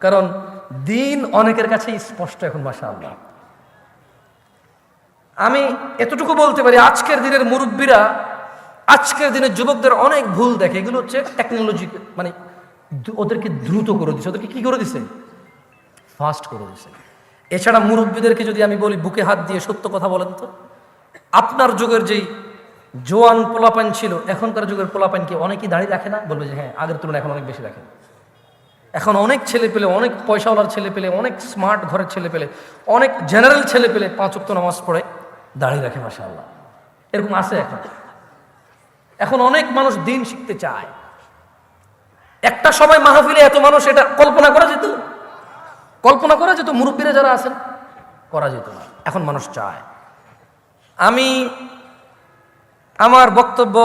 কারণ দিন অনেকের কাছে স্পষ্ট এখন মাসা আল্লাহ আমি এতটুকু বলতে পারি, আজকের দিনের মুরব্বীরা, আজকের দিনের যুবকদের অনেক ভুল দেখে। এগুলো হচ্ছে টেকনোলজি মানে ওদেরকে দ্রুত করে দিছে। ওদেরকে কি করে দিছে? ফাস্ট করে দিছে। এছাড়া মুরব্বীদেরকে যদি আমি বলি, বুকে হাত দিয়ে সত্য কথা বলেন তো। আপনার যুগের যেই জোয়ান পোলাপান ছিল, এখনকার যুগের পোলাপান কি অনেকেই দাঁড়িয়ে রাখে না, বলবে যে হ্যাঁ আগের তুলনায় এখন অনেক বেশি রাখে। এখন অনেক ছেলে পেলে, অনেক পয়সাওয়ালার ছেলে পেলে, অনেক স্মার্ট ঘরের ছেলে পেলে, অনেক জেনারেল ছেলে পেলে পাঁচ অক্ত নামাজ পড়ে, দাঁড়িয়ে রাখে মাসা আল্লাহ এরকম আছে এখন। এখন অনেক মানুষ দিন শিখতে চায়। একটা সময় মাহফিলে এত মানুষ, এটা কল্পনা করা যেত? কল্পনা করা যেত, মুরব্বীরা যারা আছেন, করা যেত না। এখন মানুষ চায়। আমি, আমার বক্তব্য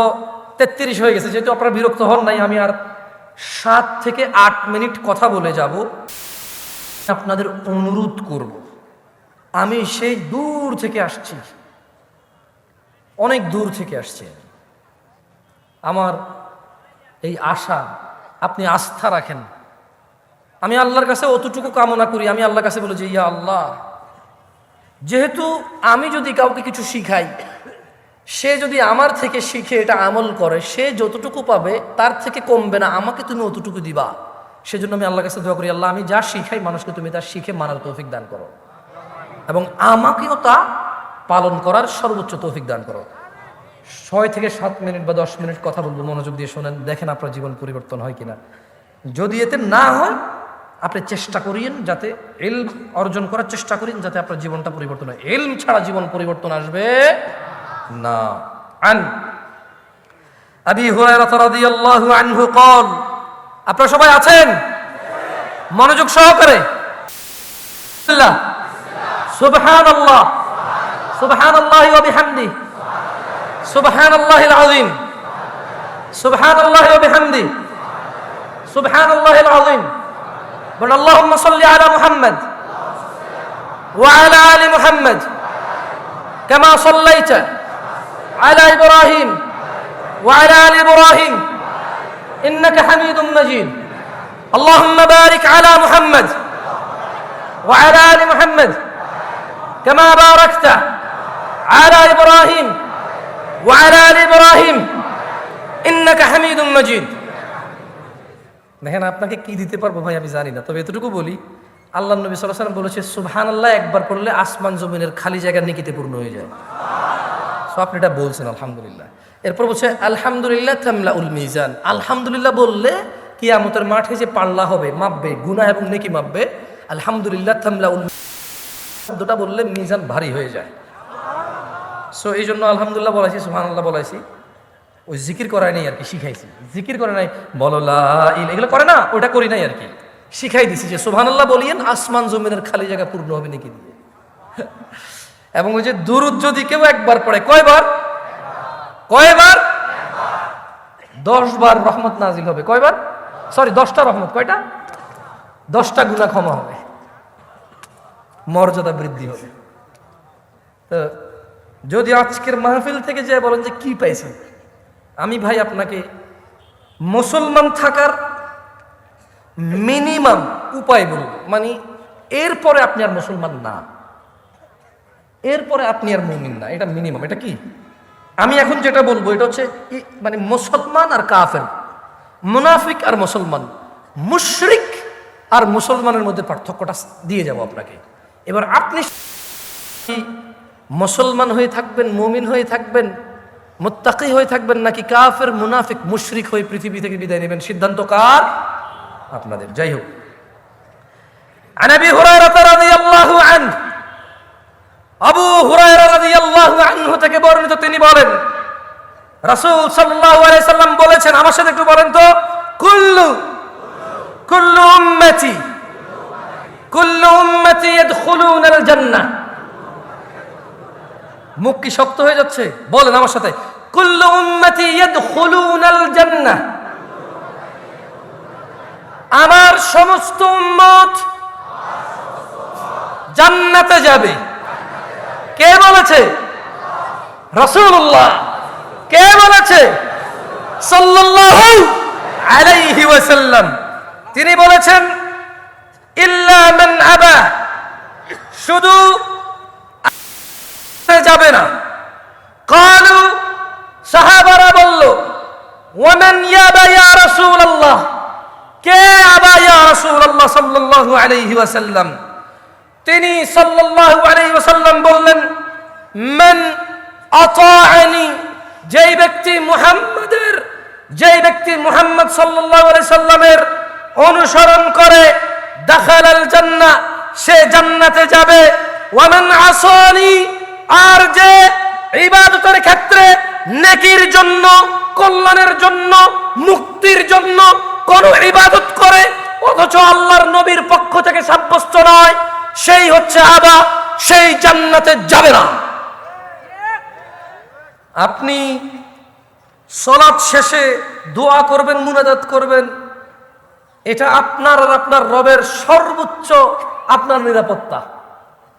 তেত্রিশ হয়ে গেছে, যেহেতু আপনারা বিরক্ত হন নাই, আমি আর সাত থেকে আট মিনিট কথা বলে যাব। আপনাদের অনুরোধ করব। আমি সেই দূর থেকে আসছি। অনেক দূর থেকে আসছি। আমার এই আশা, আপনি আস্থা রাখেন। আমি আল্লাহর কাছে অতটুকু কামনা করি। আমি আল্লাহর কাছে বলে যে, ইয়া আল্লাহ, যেহেতু আমি যদি কাউকে কিছু শিখাই সে যদি আমার থেকে শিখে এটা আমল করে, সে যতটুকু পাবে, তার থেকে কমবে না। আমাকে তুমি অতটুকু দিবা। সেজন্য আমি আল্লাহর কাছে দোয়া করি, আল্লাহ, আমি যা শিখাই মানুষকে তুমি তা শিখে মানার তৌফিক দান করো। এবং আমাকেও তা পালন করার সর্বোচ্চ তৌফিক দান করো। ছয় থেকে সাত মিনিট বা দশ মিনিট কথা বলব, মনোযোগ দিয়ে শোনেন, দেখেন আপনার জীবন পরিবর্তন হয় কিনা। যদি এতে না হয়, আপনি চেষ্টা করিয়েন যাতে এল অর্জন করার চেষ্টা করেন যাতে আপনার জীবনটা পরিবর্তন হয়। এলম ছাড়া জীবন পরিবর্তন আসবে না। আন। আবি হুরায়রা রাদিয়াল্লাহু আনহু কল আপনারা সবাই আছেন? মনোযোগ সহকারে। আল্লাহ সুবহানাল্লাহ। সুবহানাল্লাহি ওয়া বিহামদি। সুবহানাল্লাহিল আযীম। সুবহানাল্লাহি ওয়া বিহামদি। সুবহানাল্লাহিল আযীম। বল আল্লাহুম্মা সাল্লি আলা মুহাম্মদ ওয়া আলা আলি মুহাম্মদ কামা সাল্লাইতা على ابراهيم وعلى ال ابراهيم انك حميد مجيد اللهم بارك على محمد وعلى ال محمد كما باركت على ابراهيم وعلى ال ابراهيم انك حميد مجيد দেখেন আপনাকে কি দিতে পারবো ভাই আমি জানি না তবে এতটুকু বলি আল্লাহ নবী সাল্লাহ সাল্লাম বলেছে সুবহান আল্লাহ একবার পড়লে আসমান জমিনের খালি জায়গা নিকিতে পূর্ণ হয়ে যায় আপনি এটা বলছেন, আলহামদুলিল্লাহ। এরপর বলছে, আলহামদুলিল্লাহ তামলা উল মিজান। আলহামদুলিল্লাহ বললে কি কিয়ামতের মাঠে যে পাল্লা হবে, মাপবে, গুনাহ এবং নেকি মাপবে, আলহামদুলিল্লাহ তামলা উল শব্দটা বললে মিজান ভারী হয়ে যায়। সো এই জন্য আলহামদুলিল্লাহ বলাইছি সুহান আল্লাহ বলাইছি। ওই জিকির করায় নাই আর কি, শিখাইছি। জিকির করে নাই, বলো, লা এগুলো করে না ওটা করি নাই আর কি। শিখাই দিছি যে সুহান আল্লাহ বলিয়েন, আসমান জমিনের খালি জায়গা পূর্ণ হবে নাকি দিয়ে। এবং ওই যে দুরুদ যদি কেউ একবার পড়ে, কয়বার? কয়বার? দশ বার রহমত নাজিল হবে। কয়বার? সরি, দশটা রহমত। কয়টা? দশটা গুণা ক্ষমা হবে। মর্যাদা বৃদ্ধি হবে। তো যদি আজকের মাহফিল থেকে যে বলেন যে কি পাইছেন? আমি ভাই আপনাকে মুসলমান থাকার মিনিমাম উপায় বলব। মানে এরপরে আপনি আর মুসলমান না। এরপরে আপনি আর মুমিন না, এটা মিনিমাম এটা কি? আমি এখন যেটা বলব, এটা হচ্ছে মানে মুসলমান আর কাফের, মুনাফিক আর মুসলমান, মুশরিক আর মুসলমানের মধ্যে পার্থক্যটা দিয়ে যাব আপনাকে। এবার আপনি মুসলমান হয়ে থাকবেন, মুমিন হয়ে থাকবেন, মোত্তাকি হয়ে থাকবেন, নাকি কাফের, মুনাফিক, মুশরিক হয়ে পৃথিবী থেকে বিদায় নেবেন? সিদ্ধান্ত কার? আপনাদের। যাই হোক। আবু হুরায়রা রাদিয়াল্লাহু আনহু থেকে বর্ণিত তিনি বলেন, রাসূল সাল্লাল্লাহু আলাইহি সাল্লাম বলেছেন, আমার সাথে একটু বলেন তো, কুল্লু কুল্লু উম্মতি কুল্লু উম্মতি ইয়াদখুলুনা আল জান্নাহ মুখ কি শক্ত হয়ে যাচ্ছে? বলেন আমার সাথে, কুল্লু উম্মতি ইয়াদখুলুনা আল জান্নাহ আমার সমস্ত উম্মত জান্নাতে যাবে। কে বলেছে? রসুল্লাহ কে বলেছে? তিনি বলেছেন শুধু যাবে না। কালু, সাহাবারা বলল, ওয়ামান কে আবা ইয়া রাসূলুল্লাহ আলাইহি ওয়াসাল্লাম? তিনি ওয়াসাল্লাম বললেন, মান আতাআনি যেই ব্যক্তি মুহাম্মাদের, যেই ব্যক্তি মুহাম্মদ সাল্লাল্লাহু আলাইহি সাল্লামের অনুসরণ করে, দাখালাল জান্নাহ, সে জান্নাতে যাবে। ওয়ামান আসানি, আর যে ইবাদতের ক্ষেত্রে নেকির জন্য, কল্যাণের জন্য, মুক্তির জন্য কোন ইবাদত করে, অথচ আল্লাহর নবীর পক্ষ থেকে সাব্যস্ত নয় সেই হচ্ছে আবা, সেই জান্নাতে যাবে না। আপনি সলাৎ শেষে দোয়া করবেন, মুনাজাত করবেন, এটা আপনার আর আপনার রবের সর্বোচ্চ আপনার নিরাপত্তা।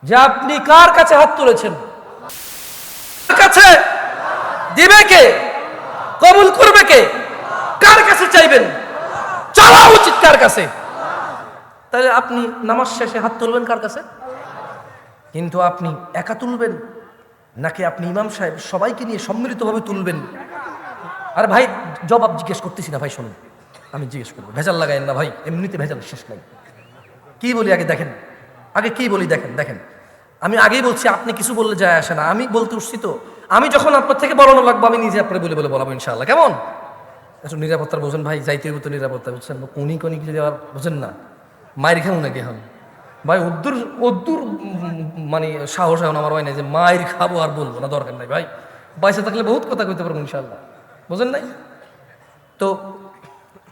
যে আপনি কার কাছে হাত তুলেছেন? কাছে? দিবে কে? কবুল করবে কে? কার কাছে চাইবেন? চাওয়া উচিত কার কাছে? তাহলে আপনি নামাজ শেষে হাত তুলবেন কার কাছে? কিন্তু আপনি একা তুলবেন? নাকি আপনি ইমাম সাহেব সবাইকে নিয়ে সম্মিলিতভাবে তুলবেন? আরে ভাই, জবাব জিজ্ঞেস করতেছি না ভাই, শুনুন। আমি জিজ্ঞেস করব। ভেজাল লাগাইন না ভাই, এমনিতে ভেজাল শেষ নাই। কি বলি আগে দেখেন? আগে কি বলি দেখেন দেখেন। আমি আগেই বলছি, আপনি কিছু বললে যায় আসে না। আমি বলতে উঠছি তো, আমি যখন আপনার থেকে বলানো লাগবো, আমি নিজে আপনার বলে বলে বলাবো ইনশাআল্লাহ। কেমন? একটু নিরাপত্তার বোঝেন ভাই, যাইতে হইব তো নিরাপত্তা, বুঝছেন? কোনি কোনি যদি আবার বোঝেন না। মায়ের খাব নাকি এখন? ভাই, উদ্দুর উদ্দুর মানে সাহস এখন আমার হয় না যে মায়ের খাব আর বলব না, দরকার নাই ভাই। পয়সা থাকলে বহুত কথা কইতে পারব ইনশাল্লাহ বুঝেন নাই? তো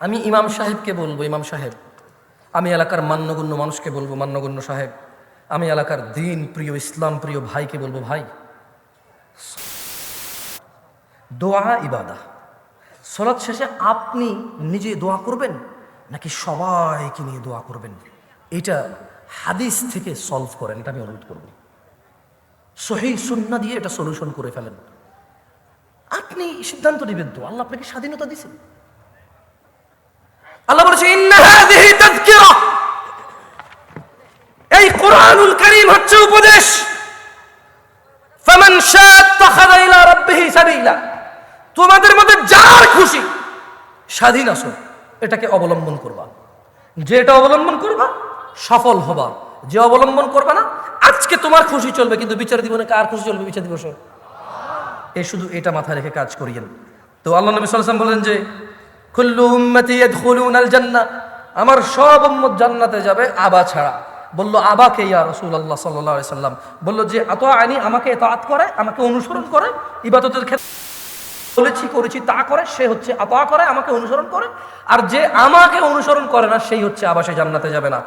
আমি ইমাম সাহেবকে বলব, ইমাম সাহেব, আমি এলাকার মান্যগণ্য মানুষকে বলব, মান্যগণ্য সাহেব, আমি এলাকার দিন প্রিয়, ইসলাম প্রিয় ভাইকে বলব, ভাই, দোয়া ইবাদা। সলাৎ শেষে আপনি নিজে দোয়া করবেন? নাকি সবাইকে নিয়ে দোয়া করবেন? এটা হাদিস থেকে সলভ করেন, এটা আমি অনুরোধ করব। সহি সুন্না দিয়ে এটা সলিউশন করে ফেলেন। আপনি সিদ্ধান্ত নেবেন তো, আল্লাহ আপনাকে স্বাধীনতা দিয়েছেন। আল্লাহ বলেছে এই কোরআনুল কারীম হচ্ছে উপদেশ। তোমাদের মধ্যে যার খুশি, স্বাধীন আসো এটাকে অবলম্বন করবা। যে এটা অবলম্বন করবা, সফল হবা। যে অবলম্বন করবা না, আজকে তোমার খুশি চলবে, কিন্তু বিচার দিবনে কার খুশি চলবে বিচার দিবসে এই শুধু এটা মাথায় রেখে কাজ করিয়েন তো আল্লাহ নবী সাল্লাল্লাহু বলেন যে, কুল্লু উম্মতি ইয়াদখুলুনাল জান্নাহ আমার সব উম্মত জান্নাতে যাবে আবা ছাড়া। বলল, আবাকে ইয়া রাসূলুল্লাহ সাল্লাল্লাহু আলাইহি সাল্লাম বলল যে এত আইনি আমাকে এতাআত করে, আমাকে অনুসরণ করে ইবাদতের ক্ষেত্রে বলেছি, করেছি, তা করে, সে হচ্ছে আতা করে, আমাকে অনুসরণ করে, আর যে আমাকে অনুসরণ করে না, সেই হচ্ছে আবাসে জান্নাতে যাবে না।